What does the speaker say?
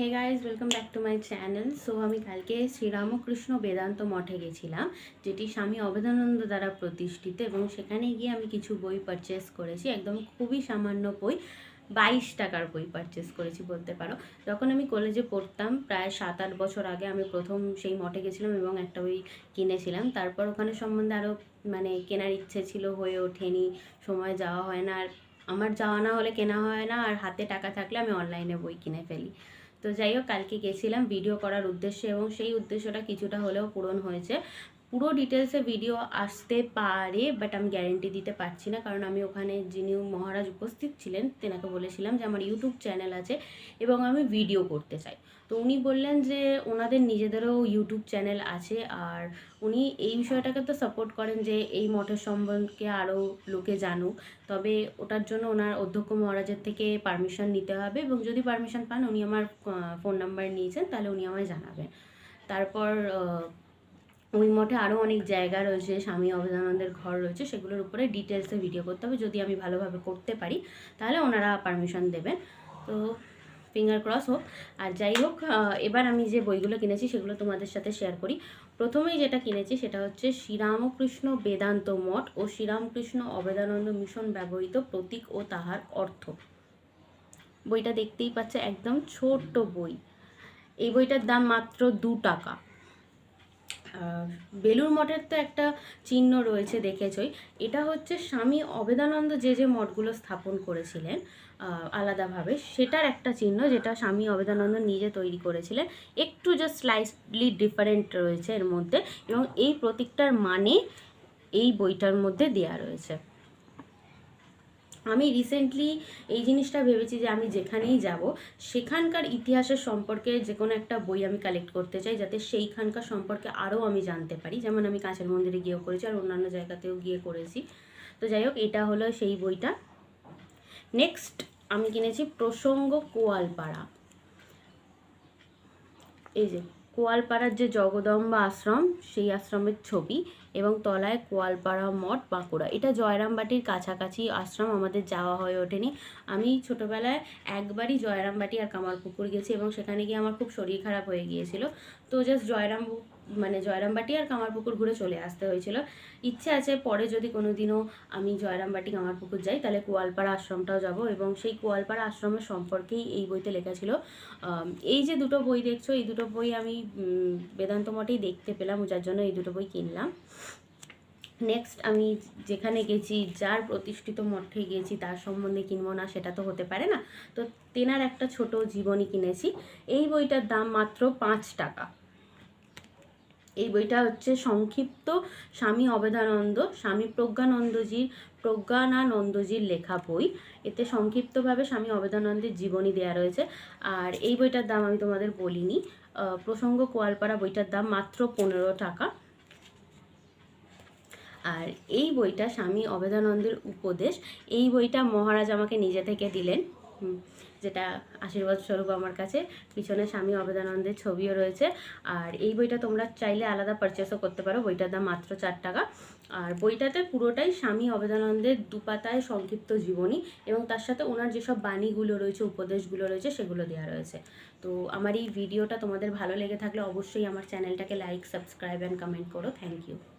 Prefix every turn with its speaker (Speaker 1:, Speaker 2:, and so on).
Speaker 1: Hey guys welcome back to my channel so আমি কালকে শ্রীরামকৃষ্ণ বেদান্ত মঠে গেছিলাম, যেটি স্বামী অবেদানন্দ দ্বারা প্রতিষ্ঠিত এবং সেখানে গিয়ে আমি কিছু বই পারচেস করেছি, একদম খুবই সামান্য বই, বাইশ টাকার বই পারচেস করেছি বলতে পারো। যখন আমি কলেজে পড়তাম, প্রায় সাত আট বছর আগে আমি প্রথম সেই মঠে গেছিলাম এবং একটা বই কিনেছিলাম। তারপর ওখানে সম্বন্ধে আরও মানে কেনার ইচ্ছে ছিল, হয়ে ওঠেনি, সময় যাওয়া হয় না। আর আমার যাওয়া না হলে কেনা হয় না, আর হাতে টাকা থাকলে আমি অনলাইনে বই কিনে ফেলি। তো যাই হোক, কালকে গেছিলাম ভিডিও করার উদ্দেশ্যে এবং সেই উদ্দেশ্যটা কিছুটা হলেও পূরণ হয়েছে। পুরো ডিটেলসে ভিডিও আসতে পারে বাট আমি গ্যারেন্টি দিতে পারছি না। কারণ আমি ওখানে যিনি মহারাজ উপস্থিত ছিলেন, তেনাকে বলেছিলাম যে আমার ইউটিউব চ্যানেল আছে এবং আমি ভিডিও করতে চাই। তো উনি বললেন যে ওনাদের নিজেদেরও ইউটিউব চ্যানেল আছে, আর উনি এই বিষয়টাকে তো সাপোর্ট করেন যে এই মঠের সম্বন্ধে আরও লোকে জানুক। তবে ওটার জন্য ওনার অধ্যক্ষ মহারাজের থেকে পারমিশন নিতে হবে এবং যদি পারমিশন পান, উনি আমার ফোন নাম্বার নিয়েছেন, তাহলে উনি আমায় জানাবেন। তারপর ওই মঠে আরও অনেক জায়গা রয়েছে, স্বামী অবেদানন্দের ঘর রয়েছে, সেগুলোর উপরে ডিটেলসে ভিডিও করতে হবে। যদি আমি ভালোভাবে করতে পারি, তাহলে ওনারা পারমিশন দেবেন। তো ফিঙ্গার ক্রস হোক। আর যাই হোক এবার আমি যে বইগুলো কিনেছি, সেগুলো তোমাদের সাথে শেয়ার করি। প্রথমেই যেটা কিনেছি, সেটা হচ্ছে শ্রীরামকৃষ্ণ বেদান্ত মঠ ও শ্রীরামকৃষ্ণ অবেদানন্দ মিশন ব্যবহৃত প্রতীক ও তাহার অর্থ। বইটা দেখতেই পাচ্ছে, একদম ছোট্ট বই। এই বইটার দাম মাত্র দু টাকা। বেলুর মঠের তো একটা চিহ্ন রয়েছে দেখেছই। এটা হচ্ছে স্বামী অবেদানন্দ যে যে মঠগুলো স্থাপন করেছিলেন আলাদাভাবে, সেটার একটা চিহ্ন যেটা স্বামী অবেদানন্দ নিজে তৈরি করেছিলেন। একটু জাস্ট স্লাইসলি ডিফারেন্ট রয়েছে এর মধ্যে এবং এই প্রতীকটার মানে এই বইটার মধ্যে দেয়া রয়েছে। আমি রিসেন্টলি এই জিনিসটা ভেবেছি যে আমি যেখানেই যাব, সেখানকার ইতিহাসের সম্পর্কে যে কোনো একটা বই আমি কালেক্ট করতে চাই, যাতে সেইখানকার সম্পর্কে আরও আমি জানতে পারি। যেমন আমি কাঁচের মন্দিরে গিয়েও করেছি আর অন্যান্য জায়গাতেও গিয়ে করেছি। তো যাই হোক, এটা হলো সেই বইটা। নেক্সট আমি কিনেছি প্রসঙ্গ কোয়ালপাড়া। এই যে কোয়ালপাড়ার যে জগদম্বা আশ্রম, সেই আশ্রমের ছবি এবং তলায় কোয়ালপাড়া মঠ বাঁকুড়া। এটা জয়রামবাটির কাছাকাছি আশ্রম, আমাদের যাওয়া হয়ে ওঠেনি। আমি ছোটোবেলায় একবারই জয়রামবাটি আর কামারপুকুর গেছি এবং সেখানে গিয়ে আমার খুব শরীর খারাপ হয়ে গিয়েছিল। তো জাস্ট জয়রাম মানে জয়রামবাটি আর কামারপুকুর ঘুরে চলে আসতে হয়েছিল। ইচ্ছে আছে পরে যদি কোনো দিনও আমি জয়রামবাটি কামারপুকুর যাই, তাহলে কোয়ালপাড়া আশ্রমটাও যাব এবং সেই কোয়ালপাড়া আশ্রমের সম্পর্কেই এই বইতে লেখা ছিল। এই যে দুটো বই দেখছ, এই দুটো বই আমি বেদান্ত মঠেই দেখতে পেলাম, যার জন্য এই দুটো বই কিনলাম। নেক্সট আমি যেখানে গেছি, যার প্রতিষ্ঠিত মঠে গেছি, তার সম্বন্ধে কিনবো না, সেটা তো হতে পারে না। তো তেনার একটা ছোট জীবনী কিনেছি। এই বইটার দাম মাত্র পাঁচ টাকা। এই বইটা হচ্ছে সংক্ষিপ্ত স্বামী অবেদানন্দ, স্বামী প্রজ্ঞানন্দজির প্রজ্ঞানানন্দজির লেখা বই। এতে সংক্ষিপ্তভাবে স্বামী অবেদানন্দের জীবনী দেওয়া রয়েছে। আর এই বইটার দাম আমি তোমাদের বলিনি। প্রসঙ্গ কোয়ালপাড়া বইটার দাম মাত্র পনেরো টাকা। আর এই বইটা স্বামী অবেদানন্দের উপদেশ। এই বইটা মহারাজ আমাকে নিজে থেকে দিলেন। যেটা আশীর্বাদ স্বরূপ আমার কাছে। পিছনে স্বামী অবেদানন্দের ছবিও রয়েছে। আর এই বইটা তোমরা চাইলে আলাদা পারচেসও করতে পারো। বইটার দাম মাত্র চার টাকা। আর বইটাতে পুরোটাই স্বামী অবেদানন্দের দুপাতায় সংক্ষিপ্ত জীবনী এবং তার সাথে ওনার যেসব বাণীগুলো রয়েছে, উপদেশগুলো রয়েছে, সেগুলো দেওয়া রয়েছে। তো আমার এই ভিডিওটা তোমাদের ভালো লেগে থাকলে অবশ্যই আমার চ্যানেলটাকে লাইক সাবস্ক্রাইব অ্যান্ড কমেন্ট করো। Thank you